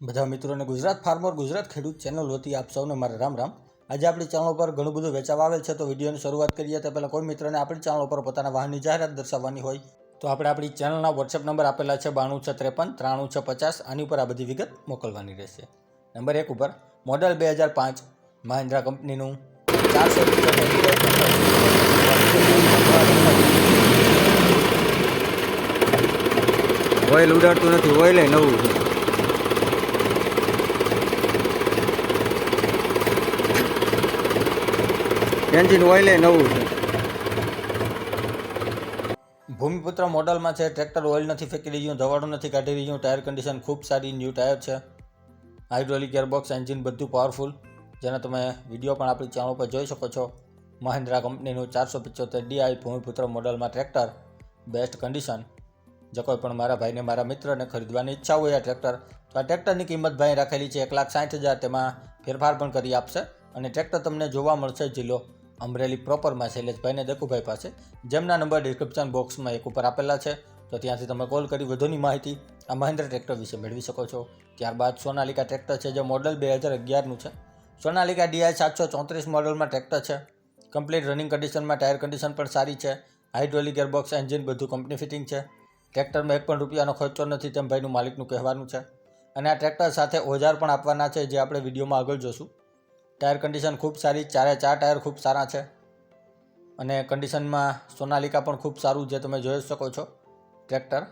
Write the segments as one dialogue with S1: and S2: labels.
S1: બધા મિત્રોને ગુજરાત ફાર્મર ગુજરાત ખેડૂત ચેનલ વતી આપ સૌને મારે રામ રામ. આજે આપણી ચેનલ પર ઘણું બધું વેચાવા આવેલ છે, તો વિડીયોની શરૂઆત કરીએ. તે પહેલાં કોઈ મિત્રને આપણી ચેનલ પર પોતાના વાહનની જાહેરાત દર્શાવવાની હોય, તો આપણે આપણી ચેનલના વોટ્સએપ નંબર આપેલા છે બાણું છ ત્રેપન, ત્રાણું છ પચાસ. આની ઉપર આ બધી વિગત મોકલવાની રહેશે. નંબર એક ઉપર, મોડલ બે હજાર પાંચ, મહિન્દ્રા કંપનીનું ચારસો
S2: ઓઇલ ઉડાડતું નથી, ઓઇલ નવું એન્જિન ઓઇલે નવું છે.
S1: ભૂમિપુત્ર મોડલમાં છે, ટ્રેક્ટર ઓઇલ નથી ફેંકી રહ્યું ધવાડું નથી કાઢી રહ્યું ટાયર કન્ડિશન ખૂબ સારી ન્યૂ ટાયર છે. હાઇડ્રોલિક ગેરબોક્સ એન્જિન બધું પાવરફુલ જેને તમે વીડિયો પણ આપણી ચેનલ પર જોઈ શકો છો. મહિન્દ્રા કંપનીનું ચારસો પિચોતેર ડીઆઈ ભૂમિપુત્ર મોડલમાં ટ્રેક્ટર બેસ્ટ કન્ડિશન જો કોઈ પણ મારા ભાઈને, મારા મિત્રને ખરીદવાની ઈચ્છા હોય આ ટ્રેક્ટર, તો આ ટ્રેક્ટરની કિંમત ભાઈ રાખેલી છે, એક લાખ સાઠ હજાર. તેમાં ફેરફાર પણ કરી આપશે અને ટ્રેક્ટર તમને જોવા મળશે જિલ્લો અમરેલી પ્રોપરમાં શૈલેષભાઈને દકુભાઈ પાસે. જેમના નંબર ડિસ્ક્રિપ્શન બોક્સમાં એક ઉપર આપેલા છે. તો ત્યાંથી તમે કોલ કરી વધુની માહિતી આ મહિન્દ્રા ટ્રેક્ટર વિશે મેળવી શકો છો. ત્યારબાદ સોનાલિકા ટ્રેક્ટર છે, જે મોડલ બે હજાર અગિયારનું છે. સોનાલિકા ડીઆઈ સાતસો ચોત્રીસ મોડલમાં ટ્રેક્ટર છે. કમ્પ્લીટ રનિંગ કન્ડિશનમાં ટાયર કન્ડિશન પણ સારી છે. હાઇડ્રોલિક ગિયરબોક્સ એન્જિન બધું કંપની ફિટિંગ છે. ટ્રેક્ટરમાં એક પણ રૂપિયાનો ખર્ચો નથી તેમ ભાઈનું માલિકનું કહેવાનું છે. અને આ ટ્રેક્ટર સાથે ઓજાર પણ આપવાના છે, જે આપણે વિડીયોમાં આગળ જોશું. ટાયર કન્ડિશન ખૂબ સારી, ચારે ચાર ટાયર ખૂબ સારા છે. અને કન્ડિશનમાં સોનાલિકા પણ ખૂબ સારું જે તમે જોઈ શકો છો. ટ્રેક્ટર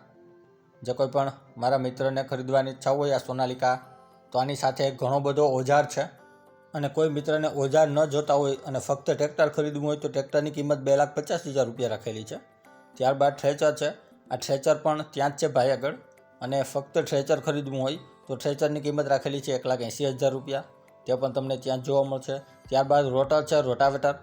S1: જે કોઈ પણ મારા મિત્રને ખરીદવાની ઈચ્છા હોય આ સોનાલિકા, તો આની સાથે ઘણો બધો ઓજાર છે. અને કોઈ મિત્રને ઓજાર ન જોતા હોય અને ફક્ત ટ્રેક્ટર ખરીદવું હોય, તો ટ્રેક્ટરની કિંમત બે લાખ પચાસ હજાર રૂપિયા રાખેલી છે. ત્યારબાદ ટ્રેચર છે. આ ટ્રેચર પણ ત્યાં જ છે ભાઈ આગળ. અને ફક્ત ટ્રેચર ખરીદવું હોય, તો ટ્રેચરની કિંમત રાખેલી છે એક લાખ એંસી હજાર રૂપિયા. તે પણ તમને ત્યાં જોવા મળશે. ત્યારબાદ રોટર છે, રોટાવેટર.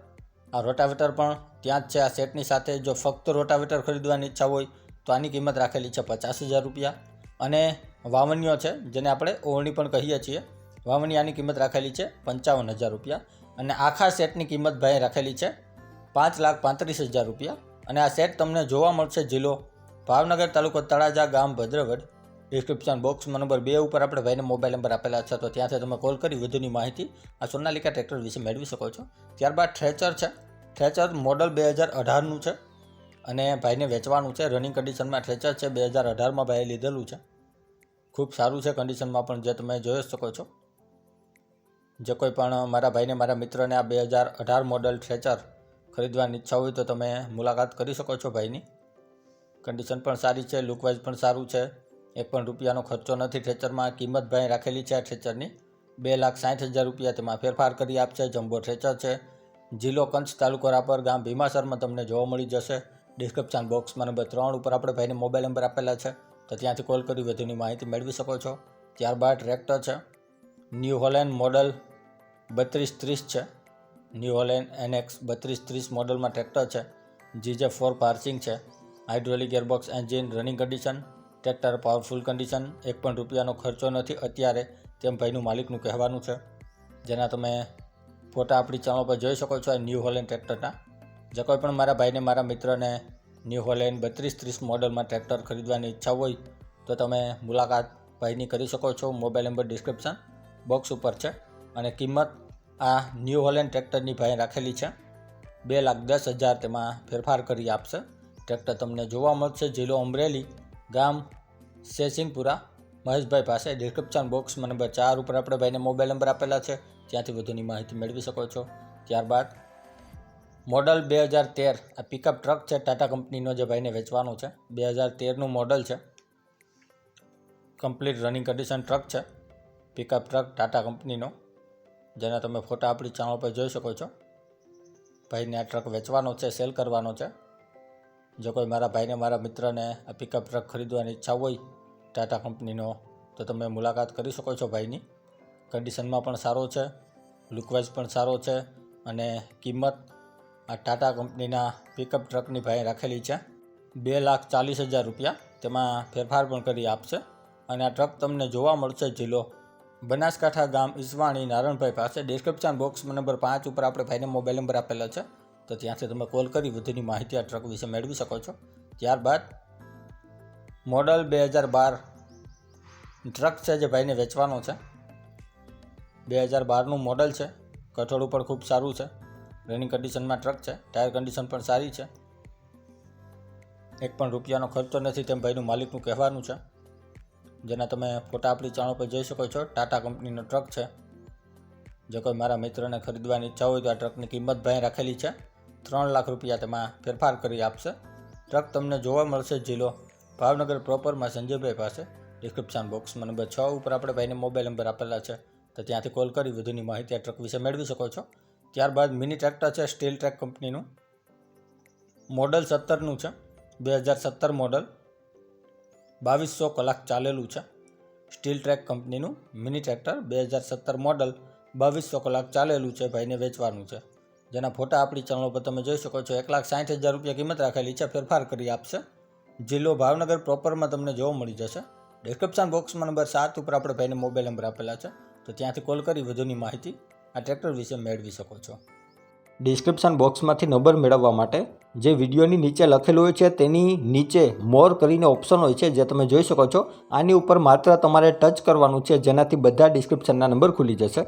S1: આ રોટાવેટર પણ ત્યાં જ છે. આ સેટની સાથે જો ફક્ત રોટાવેટર ખરીદવાની ઈચ્છા હોય, તો આની કિંમત રાખેલી છે પચાસ હજાર રૂપિયા. અને વાવણીઓ છે, જેને આપણે ઓવણી પણ કહીએ છીએ. વાવણી આની કિંમત રાખેલી છે પંચાવન હજાર રૂપિયા. અને આખા સેટની કિંમત ભાઈ રાખેલી છે પાંચ લાખ પાંત્રીસ હજાર રૂપિયા. અને આ સેટ તમને જોવા મળશે જિલ્લો ભાવનગર તાલુકો તળાજા ગામ ભદ્રવડ. ડિસ્ક્રિપ્શન બોક્સમાં નંબર બે ઉપર આપણે ભાઈને મોબાઈલ નંબર આપેલા છે, તો ત્યાંથી તમે કોલ કરી વધુની માહિતી આ સોનાલિકા ટ્રેક્ટર વિશે મેળવી શકો છો. ત્યારબાદ ટ્રેચર છે. ટ્રેચર મોડલ બે હજાર અઢારનું છે અને ભાઈને વેચવાનું છે. રનિંગ કન્ડિશનમાં ટ્રેચર છે બે હજાર અઢારમાં ભાઈએ લીધેલું છે. ખૂબ સારું છે કન્ડિશનમાં પણ જે તમે જોઈ શકો છો. જે કોઈ પણ મારા ભાઈને, મારા મિત્રને આ બે હજાર અઢાર મોડલ ટ્રેચર ખરીદવાની ઈચ્છા હોય તો તમે મુલાકાત કરી શકો છો ભાઈની. કન્ડિશન પણ સારી છે લુકવાઇઝ પણ સારું છે. એક પણ રૂપિયાનો ખર્ચો નથી. ટ્રેચરમાં કિંમત ભાઈ રાખેલી છે આ ટ્રેચરની બે લાખ સાઠ હજાર રૂપિયા તેમાં ફેરફાર કરી આપશે. જમ્બો થ્રેચર છે. જિલ્લો કંચ તાલુકો રાપર ગામ ભીમાસરમાં તમને જોવા મળી જશે. ડિસ્ક્રિપ્શન બોક્સમાં નંબર ત્રણ ઉપર આપણે ભાઈને મોબાઈલ નંબર આપેલા છે. તો ત્યાંથી કોલ કરી વધુની માહિતી મેળવી શકો છો. ત્યારબાદ ટ્રેક્ટર છે. ન્યૂ હોલેન્ડ મોડલ બત્રીસ ત્રીસ છે. ન્યૂ હોલેન્ડ એનએક્સ બત્રીસ ત્રીસ મોડલમાં ટ્રેક્ટર છે. જીજે ફોર પાર્સિંગ છે. Hydraulic gearbox engine, running condition tractor powerful condition, એક પણ રૂપિયાનો ખર્ચો નથી. અત્યારે તેમ ભાઈનું માલિકનું કહેવાનું છે. જેના તમે ફોટા આપણી ચેનલ પર જોઈ શકો છો, આ ન્યૂ હોલેન્ડ ટ્રેક્ટરના. જે કોઈ પણ મારા ભાઈને, મારા મિત્રને ન્યૂ હોલેન્ડ બત્રીસ ત્રીસ મોડલમાં ટ્રેક્ટર ખરીદવાની ઈચ્છા હોય, તો તમે મુલાકાત ભાઈની કરી શકો છો. મોબાઈલ નંબર ડિસ્ક્રિપ્શન બોક્સ ઉપર છે. અને કિંમત આ ન્યૂ હોલેન્ડ ટ્રેક્ટરની ભાઈ રાખેલી છે. બે લાખ દસ હજાર તેમાં ફેરફાર કરી આપશે. ટ્રેક્ટર તમને જોવા મળશે. જિલ્લો અમરેલી ગામ સેસિંગપુરા. મહેશભાઈ પાસે ડિસ્ક્રિપ્શન બોક્સમાં નંબર ચાર ઉપર આપણે ભાઈને મોબાઈલ નંબર આપેલા છે. ત્યાંથી વધુની માહિતી મેળવી શકો છો. ત્યારબાદ મોડલ બે હજાર તેર. આ પિકઅપ ટ્રક છે ટાટા કંપનીનો જે ભાઈને વેચવાનો છે. બે હજાર તેરનું મોડલ છે. કમ્પ્લીટ રનિંગ કન્ડિશન ટ્રક છે. પિકઅપ ટ્રક ટાટા કંપનીનો જેના તમે ફોટા આપણી ચેનલ પર જોઈ શકો છો. ભાઈને આ ટ્રક વેચવાનો છે સેલ કરવાનો છે. જો કોઈ મારા ભાઈને, મારા મિત્રને આ પિકઅપ ટ્રક ખરીદવાની ઈચ્છા હોય ટાટા કંપનીનો, તો તમે મુલાકાત કરી શકો છો ભાઈની. કન્ડિશનમાં પણ સારો છે લુકવાઇઝ પણ સારો છે અને કિંમત આ ટાટા કંપનીના પિકઅપ ટ્રકની ભાઈ રાખેલી છે. બે લાખ ચાલીસ હજાર રૂપિયા તેમાં ફેરફાર પણ કરી આપશે અને આ ટ્રક તમને જોવા મળશે જિલ્લો બનાસકાંઠા ગામ ઈસવાણી નારણભાઈ પાસે. ડિસ્ક્રિપ્શન બોક્સમાં નંબર પાંચ ઉપર આપણે ભાઈને મોબાઈલ નંબર આપેલો છે. તો ત્યાંથી તમે કોલ કરી વધુની માહિતી આ ટ્રક વિશે મેળવી શકો છો. ત્યારબાદ, મોડલ બે હજાર બાર ટ્રક છે જે ભાઈને વેચવાનો છે. બે હજાર બારનું મોડલ છે, કઠોળું પણ ખૂબ સારું છે. રનિંગ કન્ડિશનમાં ટ્રક છે ટાયર કન્ડિશન પણ સારી છે. એક પણ રૂપિયાનો ખર્ચો નથી તેમ ભાઈનું માલિકનું કહેવાનું છે. જેના તમે ફોટા આપણી ચાણો પર જોઈ શકો છો ટાટા કંપનીનો ટ્રક છે. જો કોઈ મારા મિત્રને ખરીદવાની ઈચ્છા હોય તો આ ટ્રકની કિંમત ભાઈ રાખેલી છે. ત્રણ લાખ રૂપિયા તેમાં ફેરફાર કરી આપશે. ટ્રક તમને જોવા મળશે જિલ્લો ભાવનગર પ્રોપરમાં સંજયભાઈ પાસે. ડિસ્ક્રિપ્શન બોક્સમાં નંબર છ ઉપર આપણે ભાઈને મોબાઈલ નંબર આપેલા છે. તો ત્યાંથી કોલ કરી વધુની માહિતી આ ટ્રક વિશે મેળવી શકો છો. ત્યારબાદ મિની ટ્રેક્ટર છે સ્ટીલ ટ્રેક કંપનીનું મોડલ સત્તરનું છે બે હજાર સત્તર મોડલ. બાવીસો કલાક ચાલેલું છે. સ્ટીલ ટ્રેક કંપનીનું મિની ટ્રેક્ટર બે હજાર સત્તર મોડલ. બાવીસો કલાક ચાલેલું છે, ભાઈને વેચવાનું છે. જેના ફોટા આપણી ચેનલ પર તમે જોઈ શકો છો. એક લાખ સાઠ હજાર રૂપિયા કિંમત રાખેલી છે. ફેરફાર કરી આપશે. જિલ્લો ભાવનગર પ્રોપરમાં તમને જોવા મળી જશે. ડિસ્ક્રિપ્શન બોક્સમાં નંબર સાત ઉપર આપણે ભાઈને મોબાઈલ નંબર આપેલા છે. તો ત્યાંથી કોલ કરી વધુની માહિતી આ ટ્રેક્ટર વિશે મેળવી શકો છો. ડિસ્ક્રિપ્શન બોક્સમાંથી નંબર મેળવવા માટે જે વિડીયોની નીચે લખેલું હોય છે, તેની નીચે મોર કરીને ઓપ્શન હોય છે, જે તમે જોઈ શકો છો. આની ઉપર માત્ર તમારે ટચ કરવાનું છે, જેનાથી બધા ડિસ્ક્રિપ્શનના નંબર ખુલી જશે.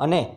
S1: અને